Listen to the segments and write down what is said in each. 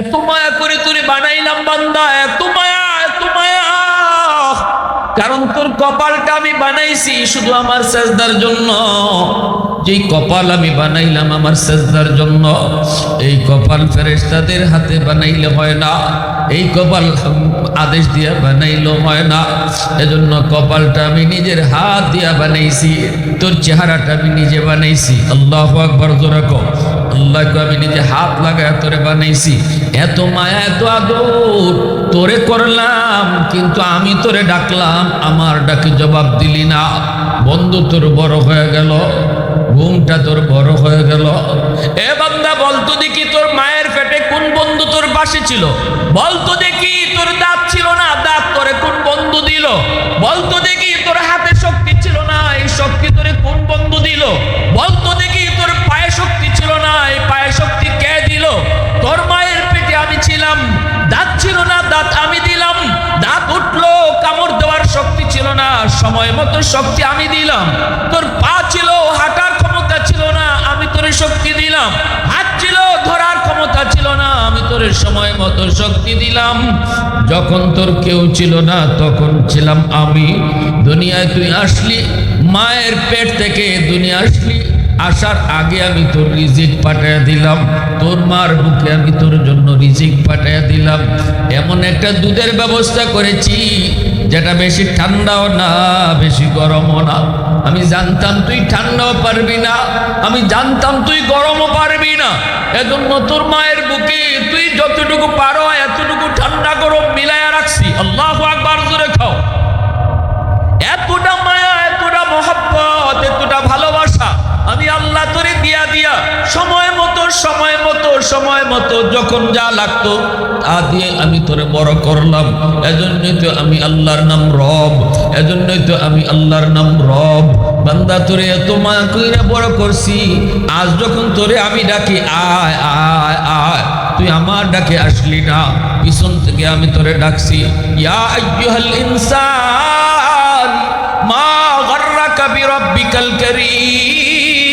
এত মায়া করে তোরে বানাইলাম বান্দা, এত মায়া এত মায়া। কারণ তোর কপালটা আমি বানাইছি শুধু আমার সেজদার জন্য। যেই কপাল আমি বানাইলাম আমার সেজদার জন্য। এই কপাল ফেরেশতাদের হাতে বানাইলে হয় না। এই কপাল আদেশ দিয়া বানাইলেও হয় না। এজন্য কপালটা আমি নিজের হাত দিয়া বানাইছি। তোর চেহারাটা আমি নিজে বানাইছি। আল্লাহ আকবর, জোরা কো আল্লাহকে আমি নিজে হাত লাগায় তোরে বানাইছি। এত মায়া, এত আদর তোরে করলাম, কিন্তু আমি তোরে ডাকলাম, আমার ডাকে জবাব দিলি না। বন্ধু তোর বড় হয়ে গেল, ঘুমটা তোর বড় হয়ে গেল। এ বান্দা বলতো দেখি তোর মায়ের পেটে কোন বন্ধু তোর পাশে ছিল? বলতো দেখি তোর দাঁত ছিল না, দাঁত তোরে কোন বন্ধু দিল? বলতো দেখি তোর হাতে শক্তি ছিল না, এই শক্তি তোরে কোন বন্ধু দিল? বলতো সময় মতো শক্তি আমি দিলাম। তোর পা ছিল, হাঁটার ক্ষমতা ছিল না, আমি তোর শক্তি দিলাম। হাত ছিল, ধরার ক্ষমতা ছিল না, আমি তোর সময় মতো শক্তি দিলাম। যখন তোর কেউ ছিল না, তখন ছিলাম আমি। দুনিয়ায় তুই আসলি, মায়ের পেট থেকে দুনিয়া আসলি। আসার আগে আমি তোর রিজিক পাঠাইয়া দিলাম। তোর মার বুকে আমি তোর জন্য রিজিক পাঠাইয়া দিলাম। এমন একটা দুধের ব্যবস্থা করেছি, যেটা বেশি ঠান্ডাও না, বেশি গরমও না। আমি জানতাম তুই ঠান্ডাও পারবি না। আমি জানতাম তুই গরমও পারবি না। এজন্য তোর মায়ের বুকে তুই যতটুকু পারো, এতটুকু ঠান্ডা গরম মিলাইয়া রাখছি। আল্লাহ আকবার, জোরে খাও এতটা মায়া, এতটা মহব্বত, এতটা আমি আল্লাহ তোরে দিয়া দিয়া, সময় মতো সময় মতো সময় মতো, যখন যা লাগতো, তা দিয়ে আমি তোরে বড় করলাম। এজন্যই তো আমি আল্লাহর নাম রব, এজন্যই তো আমি আল্লাহর নাম রব। বান্দা তোরে এত মায়া কইরা বড় করছি, আজ যখন তোরে আমি ডাকি, আয় আয় আয়, তুই আমার ডাকে আসলি না। পিছন থেকে আমি তোরে ডাকছি, ইয়া আইয়ুহাল ইনসান, মা গর্রাকা বিরাব্বিকাল কারীম।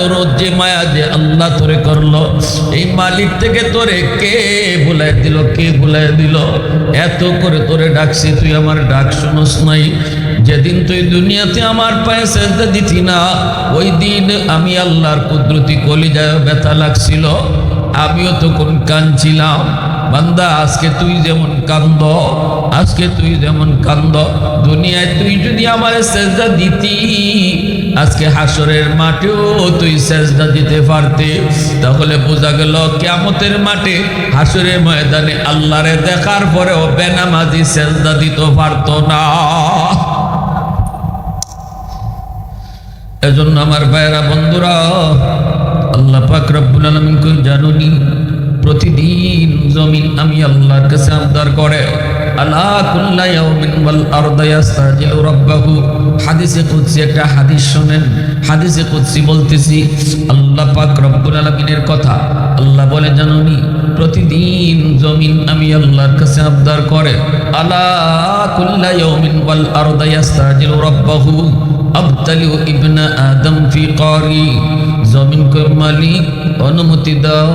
এত যে মায়া যে আল্লাহ তোরে করল, এই মালিক থেকে তোরে কে ভুলায় দিল, কে ভুলায় দিল? এত করে তোরে ডাকছি, তুই আমার ডাক শুনোস নাই। যেদিন তুই দুনিয়াতে আমার পায়ে সেজদা দিতি না, ওই দিন আমি আল্লাহর কুদরতি কলিজায় ব্যথা লাগছিল, আমিও তখন কাঁদছিলাম। বান্দা, আজকে তুই যেমন কান্দ, আজকে তুই যেমন কান্দ, দুনিয়ায় তুই যদি আমার সেজদা দিতি, আজকে হাসরের মাঠেও তুই সেজদা দিতে পারতে। তাহলে বোঝা গেল কেমতের মাঠে হাসরের ময়দানে আল্লাহরে দেখার পরেও বেনামাজি সেজদা দিতে পারত না। এজন্য আমার ভাইয়েরা, বন্ধুরা, আল্লাহ পাক রব্বুল আলামিন জানুনি? প্রতিদিন জমিন আমি আল্লাহর কাছে আবদার করে। আলা কুল্লা ইয়াউমিন ওয়াল আরদা ইয়াস্তাজিলু রাব্বাহু। হাদিসে কুদসি, একটা হাদিস শুনেন। হাদিসে কুদসি বলতেছি, আল্লাহ পাক রব্বুল আলামিনের কথা। আল্লাহ বলে জানুনি প্রতিদিন জমিন আমি আল্লাহর কাছে আবদার করে। আলা কুল্লা ইয়াউমিন ওয়াল আরদা ইয়াস্তাজিলু রাব্বাহু। আবতালিউ ইবনা আদম ফি কারি জমিন কর মালিক, অনুমতি দাও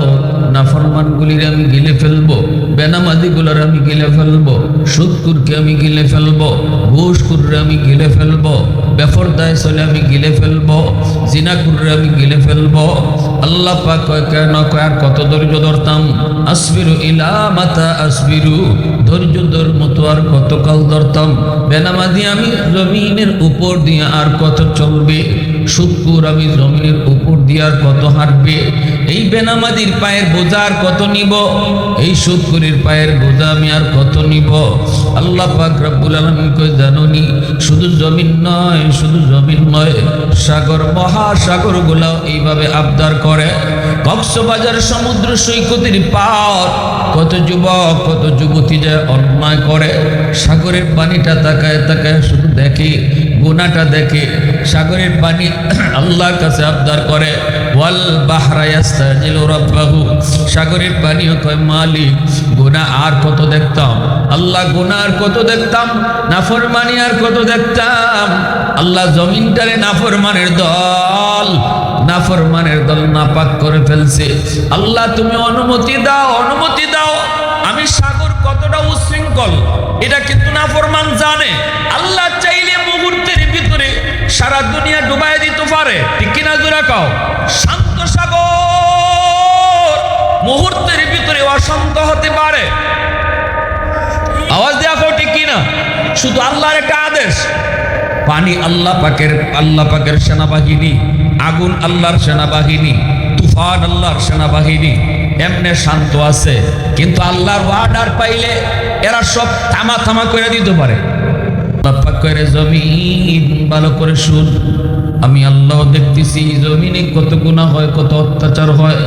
নাফরমানগুলির আমি গিলে ফেলব। বেনামাদিগুলোর আমি গিলে ফেলব, সুদকুরকে আমি গিলে ফেলব ঘুষকুররে আমি গিলে ফেলব, বেফরদায় চলে আমি গিলে ফেলব জিনাকুররে আমি গিলে ফেলব। আল্লাহ পাক কয়, কেন কয়, আর কত ধৈর্য ধরতাম? আসবিরু ইলা মাতা আসবিরু ধৈর্য ধর মতো আর কতকাল ধরতাম? বেনামাদি আমি জমিনের উপর দিয়ে আর কত চলবে? শুক্কুর আমি জমিনের উপর দিয়ে আর কত হাঁটবে? এই বেনামাদির পায়ের বোঝা আর কত নিব? এই শুক্কুরের পায়ের বোঝা আমি আর কত নিব? আল্লাহ পাক রব্বুল আলমিন কই জানুনি, শুধু জমিন নয়, শুধু জমিন নয়, সাগর, মহাসাগর গুলাও এইভাবে আবদার করে। কক্সবাজার সমুদ্র সৈকতের পার, কত যুবক, কত যুবতী যায় অন্যায় করে, সাগরের পানিটা তাকায় তাকায় শুধু দেখে গুনাটা দেখে সাগরের পানি আল্লাহর কাছে আবদার করে, ওয়াল বাহরা ইয়াস্তাজিলু রাব্বাহু। সাগরের পানিও কয়, মালিক, গুনাহ আর কত দেখতাম? আল্লাহ, গুনাহ আর কত দেখতাম? নাফরমানি আর কত দেখতাম? আল্লাহ, জমিনটারে নাফরমানের দল নাফরমানের দল নাপাক করে ফেলছে। আল্লাহ, তুমি অনুমতি দাও অনুমতি দাও। আমি সাগর কতটা উশৃঙ্খল এটা কিন্তু নাফরমান জানে। আল্লাহ সারা দুনিয়া ডুবাই দিতে পারে। ঠিক কিনা জোরা কাও? শান্ত সাগর। মুহূর্তের ভিতরে অশান্ত হতে পারে। আওয়াজ দেওয়া কও ঠিক কিনা? শুধু আল্লাহর একটা আদেশ। পানি আল্লাহ পাকের আল্লাহ পাকের সেনাবাহিনী, আগুন আল্লাহর সেনাবাহিনী, তুফান আল্লাহর সেনাবাহিনী, এমনে শান্ত আছে। কিন্তু আল্লাহর ওয়ার্ডার পাইলে এরা সব থামা থামা করে দিতে পারে। করে জমিন, ভালো করে শুন। আমি আল্লাহ দেখতেছি, জমিনে কত গুণা হয়, কত অত্যাচার হয়,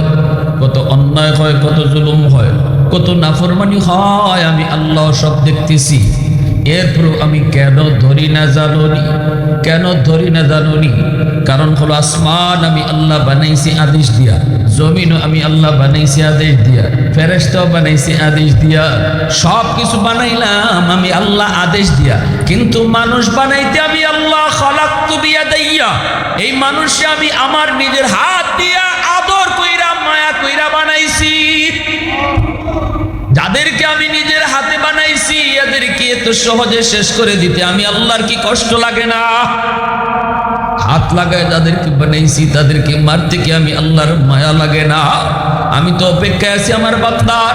কত অন্যায় হয়, কত জুলুম হয়, কত নাফরমানি হয়, আমি আল্লাহ সব দেখতেছি। এরপর আমি কেন ধরি না জানুনি? কেন ধরি না জানুনি? কারণ হলো আসমান আমি আল্লাহ বানাইছি আদেশ দিয়া, জমিনও আমি আল্লাহ বানাইছি আদেশ দিয়া ফেরেস্তাও বানাইছি আদেশ দিয়া সব কিছু বানাইলাম আমি আল্লাহ আদেশ দিয়া। কিন্তু মানুষ বানাইতে আমি আল্লাহ খলাক্তু বিয়া দাইয়া, এই মানুষে আমি আমার নিজের হাত দিয়া আদর কইরা, মায়া কইরা বানাইছি। যাদেরকে আমি নিজের এদেরকে এত সহজে শেষ করে দিতে। আমি আল্লাহর কি কষ্ট লাগে না? হাত লাগায় যাদেরকে বানাইছি, তাদেরকে মারতে কি আমি আল্লাহর মায়া লাগে না? আমি তো অপেক্ষায় আছি আমার বান্দার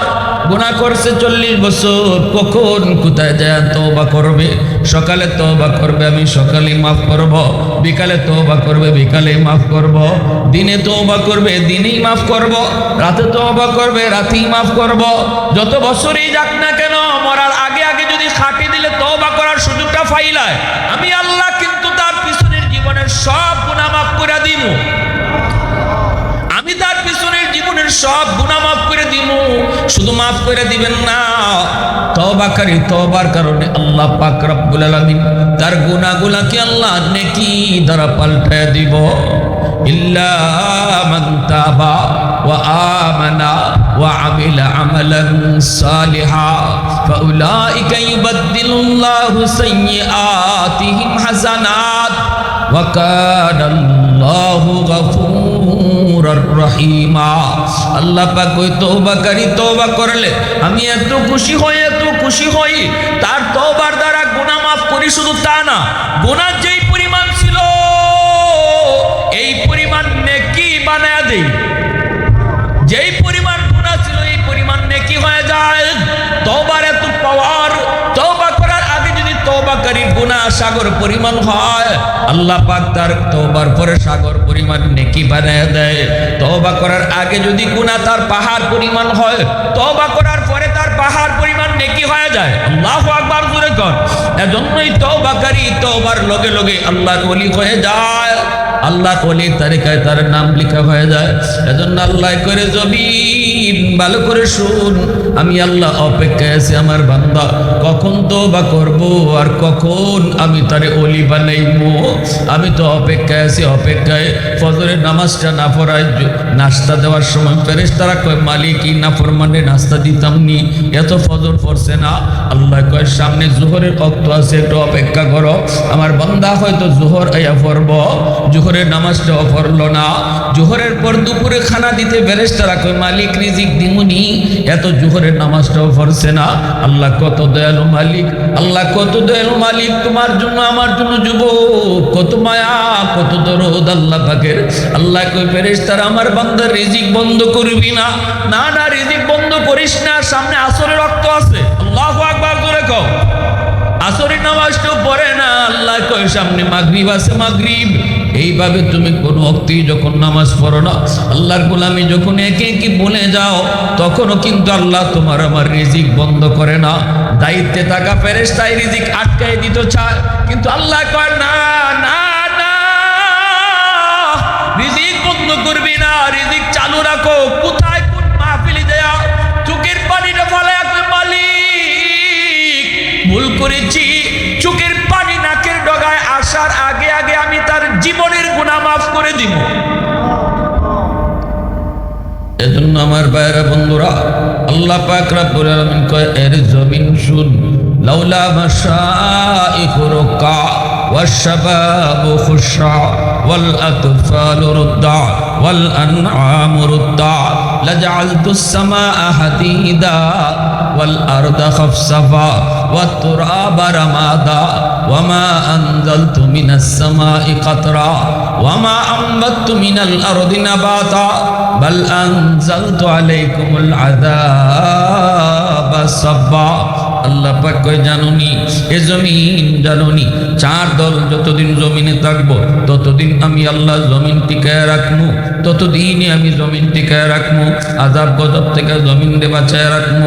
গুণা করছে চল্লিশ বছর, কখন কোথায় যায় তওবা করবে? সকালে তওবা করবে, আমি সকালে মাফ করব। বিকালে তওবা করবে, বিকালে মাফ করব। দিনে তওবা করবে, দিনেই মাফ করব। রাতে তওবা করবে, রাতেই মাফ করব। যত বছরই যাক না যদি খাটি দিলে তওবা করার সুযোগটা ফাইলায় আমি আল্লাহ কিন্তু তার পিছনের জীবনের সব গুণা মাফ করে দিমু। আমি তার পিছনের জীবনের সব গুণা মাফ করে দিব শুধু মাফ করে দিবেন না তবাকারী তবার কারণে আল্লাহ পাক রব্বুল আলামিন তার গুনাহগুলাকে আল্লাহ নেকি দ্বারা পাল্টায় দিব। ইল্লা মান তাবা আমিলা আমালান সালিহা। ফাউলাইকা ইউবাদদিলুল্লাহু সাইয়্যাতিহিম হাসানাত ওয়া কানা আল্লাহু গফুরার রহিমা আল্লাহ পাক ওই তওবাকারী তওবা করলে, আমি এত খুশি হই, এত খুশি হই, তার তওবার দ্বারা গুনাহ মাফ করি শুধু তা না, গুনাহ সাগর পরিমাণ হয়, আল্লাহ পাক তার তওবার পরে সাগর পরিমাণ নেকি বানায় দেয়। তওবা করার আগে যদি গুণা তার পাহাড় পরিমাণ হয়, তওবা করার পরে তার পাহাড় পরিমাণ নেকি হয়ে যায়। আল্লাহু আকবার জোরে কর। এজন্যই তওবাকারী তওবার লগে লগে আল্লাহর ওলি হয়ে যায়। আল্লাহ অলির তালিকায় তার নাম লেখা হয়ে যায়। এজন্য আল্লাহ করে জমিন, ভালো করে শুন। আমি আল্লাহ অপেক্ষায় আছি আমার বান্দা। কখন তো বা করব আর কখন আমি তারে অলি বানাইবো? আমি তো অপেক্ষায় আছি, অপেক্ষায়। ফজরের নামাজটা না পড়ায় নাস্তা দেওয়ার সময় ফেরেস তারা কয় মালিকই না ফরমানে নাস্তা দিতাম নি। এত ফজর পড়ছে না? আল্লাহ কয়, সামনে জোহরের অক্ত আছে, একটু অপেক্ষা করো। আমার বান্দা হয়তো জোহর আয়া পড়ব। জোহরের নামাজটাও পড়ল না। জোহরের পর দুপুরে খানা দিতে ফেরেশতারা কয়, মালিক রিজিক দিমুনি, এত জোহরের নামাজটাও পড়ছে না। আল্লাহ কত দয়ালু মালিক, আল্লাহ কত দয়ালু মালিক, তোমার জন্য, আমার জন্য যুবক, কত মায়া, কত দরদ আল্লাহ পাকের। আল্লাহ কই ফেরেশতারা আমার বান্দার রিজিক বন্ধ করবি না। না না, রিজিক বন্ধ করিস না সামনে আসরের রক্ত আছে। আল্লাহু আকবার, জোরে কও। আসরের নামাজটাও পড়ে না আল্লাহ কয়, সামনে মাগরিব আছে মাগরিব। এইভাবে তুমি কোনো অক্তি যখন নামাজ পড়ো না, আল্লাহর গোলামি যখন একে একে বলে যাও, তখনও কিন্তু আল্লাহ তোমার আমার রিজিক বন্ধ করে না। দায়িত্বে থাকা ফেরেশতাই রিজিক আটকাই দিতে চায়। কিন্তু আল্লাহ কয়, না না না, রিজিক বন্ধ করবি না, রিজিক চালু রাখো। কোথায় কোন মাহফিলি দেয়া চোখের পানিটা ফলে মালিক। ভুল করেছি, চোখের পানি নাকের ডগায় আসার করে দিব এজন্য আমার বাইরা বন্ধুরা আল্লাহ পাক রাব্বুল আলামিন কয় এর জমিন শুন লাউলা মাশাইখু রুকা والشباب خشع والأطفال رضع والأنعام رضع لجعلت السماء حديدا والأرض خفصفا والتراب رمادا وما أنزلت من السماء قطرا وما أنبت من الأرض نباتا بل أنزلت عليكم العذاب صبا আল্লাহ পাক জানুনি, এ জমিন জানুনি, চার দল যতদিন জমিনে থাকব, ততদিন আমি আল্লাহ জমিন টিকায় রাখব ততদিনই আমি জমিন টিকায় রাখব আজাব গজব থেকে জমিন দে বাঁচায় রাখব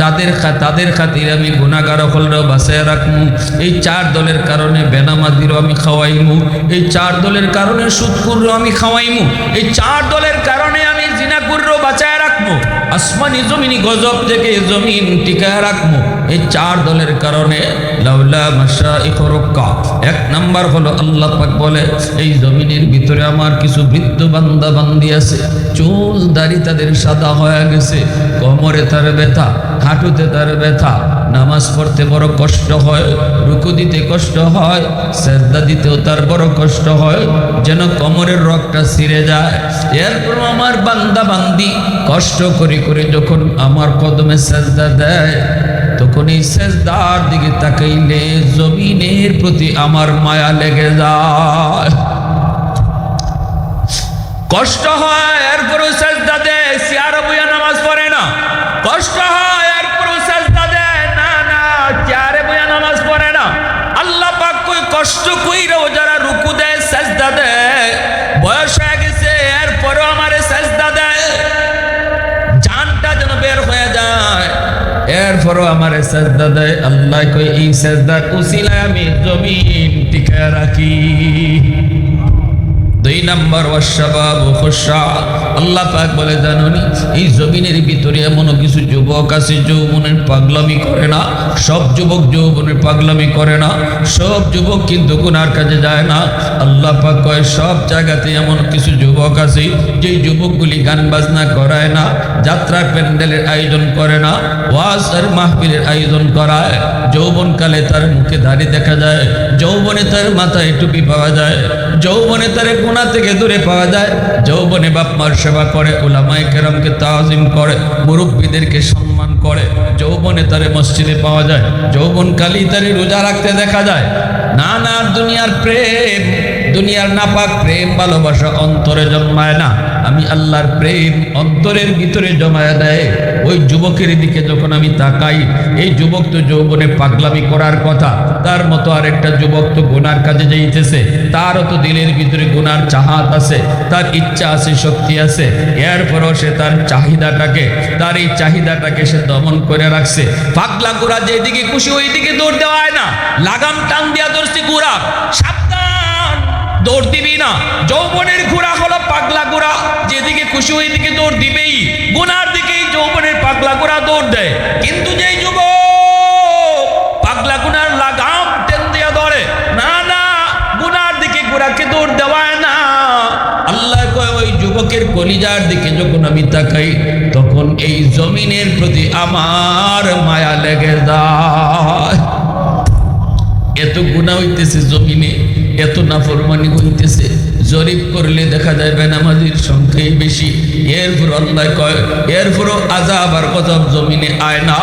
তাদের তাদের খাতির আমি গুণাগার হলরাও বাঁচায় রাখব এই চার দলের কারণে বেনামাদিরও আমি খাওয়াইমু, এই চার দলের কারণে সুদকুরও আমি খাওয়াইমু, এই চার দলের কারণে আসমানি জমিনি গজব থেকে জমিন টিকায় রাখব। এই চার দলের কারণে লাউলা মাসা এক নাম্বার হলো আল্লাহ পাক বলে, এই জমিনের ভিতরে আমার কিছু বৃদ্ধ বান্দা বান্দি আছে। চুল দাড়ি তাদের সাদা হয়ে গেছে। কোমরে তার ব্যথা, হাঁটুতে তার ব্যথা নামাজ পড়তে বড় কষ্ট হয়, রুকু দিতে কষ্ট হয়, শ্রদ্ধা দিতেও তার বড় কষ্ট হয়, যেন কোমরের রগটা ছিঁড়ে যায়। এরপর আমার বান্দা বান্দি কষ্ট করে করে যখন আমার কদমে শ্রদ্ধা দেয়, তখন এই সেজদার দিকে তাকাইলে জমিনের প্রতি আমার মায়া লেগে যায়। কষ্ট হয়, এরপরও সেজদা দেয় চেয়ার বইয়া নামাজ পড়ে না। কষ্ট হয় এরপরও আমার সাজদা দেয় আল্লাহ কই এই সাজদার উসিলায় আমি জমিন টিকা রাখি। দুই নম্বর আল্লাহ পাক বলে, জানুনি, এই জমিনের ভিতরে এমন কিছু যুবক আছে, যৌবনের পাগলামি করে না। সব যুবক যৌবনের পাগলামি করে না। সব যুবক কিন্তু গুনার কাজে যায় না। আল্লাহ পাক কয়, সব জায়গাতে এমন কিছু যুবক আছে যে যুবকগুলি গান বাজনা করায় না, যাত্রা প্যান্ডেলের আয়োজন করে না, ওয়াজ আর মাহফিলের আয়োজন করায়। যৌবনকালে তার মুখে দাড়ি দেখা যায়, যৌবনে তার মাথায় টুপি পাওয়া যায়, যৌবনে তার গুণা থেকে দূরে পাওয়া যায়, যৌবনে বাপ মার সেবা করে ওলামায় কেরামকে তাজিম করে, মুরব্বীদেরকে সম্মান করে, যৌবনে তারে মসজিদে পাওয়া যায় যৌবন কালী তারে রোজা রাখতে দেখা যায়। না না দুনিয়ার প্রেম, দুনিয়ার নাপাক প্রেম, ভালোবাসা অন্তরে জন্মায় না। আমি আল্লাহর প্রেম অন্তরের ভিতরে জমায়া দেয়, ওই যুবকের দিকে যখন আমি তাকাই, এই যুবক তো যৌবনে পাগলামি করার কথা, তার মতো আর একটা যুবক তো গুনার কাজে যাইতেছে, তারও তো দিলের ভিতরে গুনার চাহাত আছে, তার ইচ্ছা আছে, শক্তি আছে, এরপরও সে তার চাহিদাটাকে, তার এই চাহিদাটাকে সে দমন করে রাখছে। পাগলা গুড়া যেদিকে খুশি ওই দিকে দৌড় দেওয়া হয় না, লাগাম টান দিয়া ধরছি গুড়া সাবধান, দৌড় দিবি না, যৌবনের ঘোড়া হলো পাগলা যেদিকে খুশি ওই দিকে দৌড় দিবেই, গুনার দিকেই যৌবনের পাগলা ঘোড়া দৌড় দেয়। কিন্তু যেই যুব পাগলা গুনার লাগাম টেন দিয়া ধরে না না, গুনার দিকে ঘোড়াকে দৌড় দেওয়ায় না। আল্লাহ কয়, ওই যুবকের কলিজার দিকে যখন আমি তাকাই, তখন এই জমিনের প্রতি আমার মায়া লেগে যায়। এত গুণা হইতেছে জমিনে, এত নাফরমানি হইতেছে। জরিপ করলে দেখা যায় বেনামাজির সংখ্যাই বেশি। এরপর আল্লাহ কয়, এরপরও আজাব আর গজব জমিনে আয় না।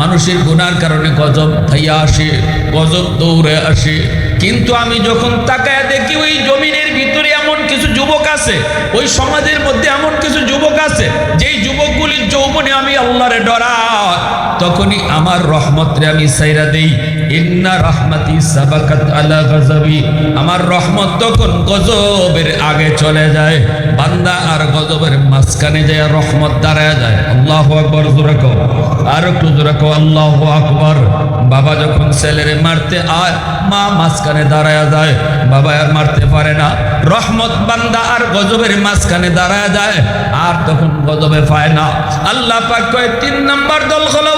মানুষের গুনার কারণে গজব থাইয়া আসে, গজব দৌড়ে আসে। কিন্তু আমি যখন তাকায় দেখি ওই জমিনের কিছু যুবক আছে, ওই সমাজের মধ্যে এমন কিছু যুবক আছে, যেই যুবকগুলি যৌবনে আমি আল্লাহরে ডরা, তখনই আমার রহমতরে আমি সাইরা দেই, ইন্না রহমতি সাবাকাত আলা গজবি, আমার রহমত তখন গজবের আগে চলে যায়। বান্দা আর গজবের মাঝখানে যায় রহমত দাঁড়ায় যায়। আল্লাহ আকবর, জোরে কও। আর একটু জোরে কও, আল্লাহ আকবর। বাবা যখন ছেলেরে মারতে আয়, মা মাঝখানে দাঁড়ায় যায়। বাবা আর মারতে পারে না। রহমত বান্দা আর গজবের মাঝখানে দাঁড়ায় যায়। আর তখন গজবে পায় না। আল্লাহ পাক কয়, তিন নম্বর দল হলো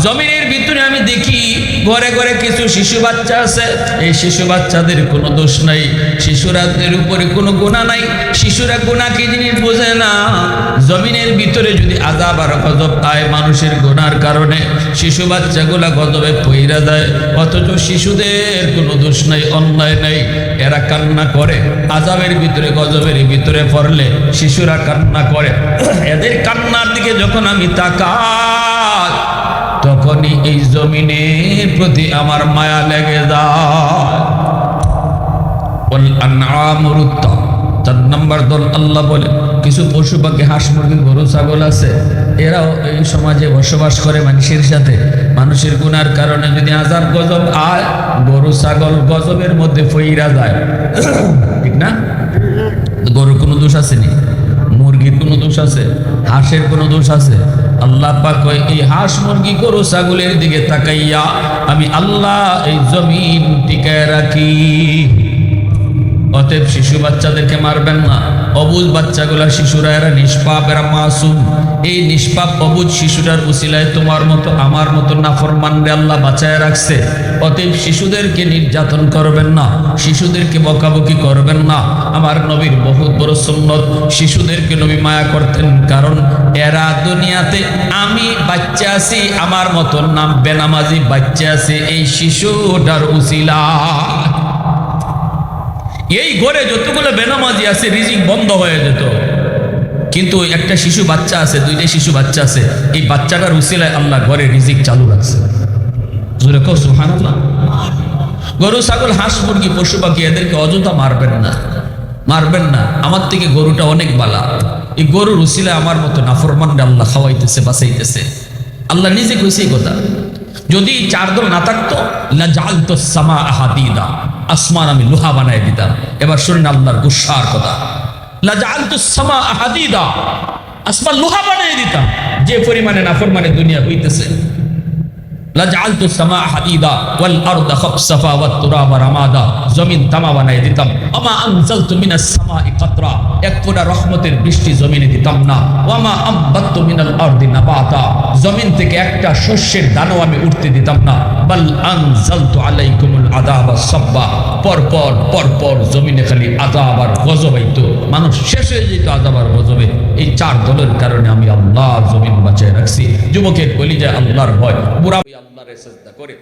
জমিনের ভিতরে আমি দেখি, ঘরে ঘরে কিছু শিশু বাচ্চা আছে। এই শিশু বাচ্চাদের কোনো দোষ নাই। শিশুরাদের উপরে কোনো গুণা নাই, শিশুরা গুণা কি জিনিস বোঝে না? জমিনের ভিতরে যদি আজাব আর গজব আয় মানুষের গুণার কারণে, শিশু বাচ্চাগুলা গজবে পইরা যায়। অথচ শিশুদের কোনো দোষ নাই, অন্যায় নাই। এরা কান্না করে আজাবের ভিতরে, গজবের ভিতরে পড়লে শিশুরা কান্না করে। এদের কান্নার দিকে যখন আমি তাকাই, তখনই এই জমিনের প্রতি আমার মায়া লেগে যায়। আনআমুর উত্তম। চার নম্বর দল আল্লাহ বলে, কিছু পশু পাখি, হাঁস, মুরগি, গরু, ছাগল আছে, এরাও এই সমাজে বসবাস করে মানুষের সাথে। মানুষের গুনার কারণে যদি আজাব গজব আয়, গরু, ছাগল গজবের মধ্যে ফইরা যায়। ঠিক না? গরুর কোনো দোষ আছে নি মুরগির কোনো দোষ আছে, হাঁসের কোনো দোষ আছে। আল্লাহ পাক এই হাঁস, মুরগি, গরু, ছাগলের দিকে তাকাইয়া আমি আল্লাহ এই জমিন টিকায় রাখি। অতএব শিশু বাচ্চাদেরকে মারবেন না। অবুজ বাচ্চাগুলা শিশুরা, এরা নিষ্পাপ, এরা মাসুম। এই নিষ্পাপ, অবুজ শিশুটার উসিলায় তোমার মতো, আমার মতো নাফরমান রে আল্লাহ বাঁচায় রাখছে। অতএব শিশুদেরকে নির্যাতন করবেন না, শিশুদেরকে বকাবকি করবেন না। আমার নবীর বহুত বড় সুন্নত, শিশুদেরকে নবী মায়া করতেন কারণ এরা দুনিয়াতে আমি বাচ্চা আছি, আমার মতো নাম বেনামাজি বাচ্চা আছে, এই শিশুটার উসিলা। এই ঘরে যতগুলো বেনামাজি আছে, রিজিক বন্ধ হয়ে যেত। কিন্তু একটা শিশু বাচ্চা আছে, দুইটা শিশু বাচ্চা আছে, এই বাচ্চাটার উসিলায় আল্লাহ ঘরে রিজিক চালু রাখছে। গরু, ছাগল, হাঁস, মুরগি, পশু, পাখি, এদেরকে অযথা মারবেন না। মারবেন না। আমার থেকে গরুটা অনেক বালা। এই গরুর উসিলায় আমার মতো নাফরমানরা আল্লাহ খাওয়াইতেছে, বাঁচাইতেছে। আল্লাহ নিজে কইছে কথা। যদি এই চার দল না থাকতো, লা জালতো সামা আহাদিদা আসমান আমি লোহা বানাই দিতাম। এবার শুনেন আল্লাহর গুসার কথা। আসমান লোহা বানাই দিতাম। যে পরিমাণে নাফরমানে দুনিয়া হইতেছে লাজআলতু সামা হাদিদা ওয়াল আরদা খাফসাফা ওয়াত তুরাবা রামাদা। জমিন তামা বানাই দিতাম। আমা আনজালতু মিনাস সামাই কাতরা। এক ফোঁটা রহমতের বৃষ্টি জমিনে দিতাম না। ওয়ামা আম্বাত্তু মিনাল আরদি নাবাতা। জমিন থেকে একটা শস্যের দানাও আমি উঠতে দিতাম না। বাল আনজালতু আলাইকুমুল আযাবা সাব্বা। পর পর পর পর জমিনে খালি আযাব আর গজব হইতো মানুষ শেষ হয়ে যেত আযাব আর গজবে। এই চার দলের কারণে আমি আল্লাহ জমিন বাঁচায় রাখছি। যুবকের বলি যায় আল্লাহর ভয়। বুড়া আল্লাহর সেজদা করে।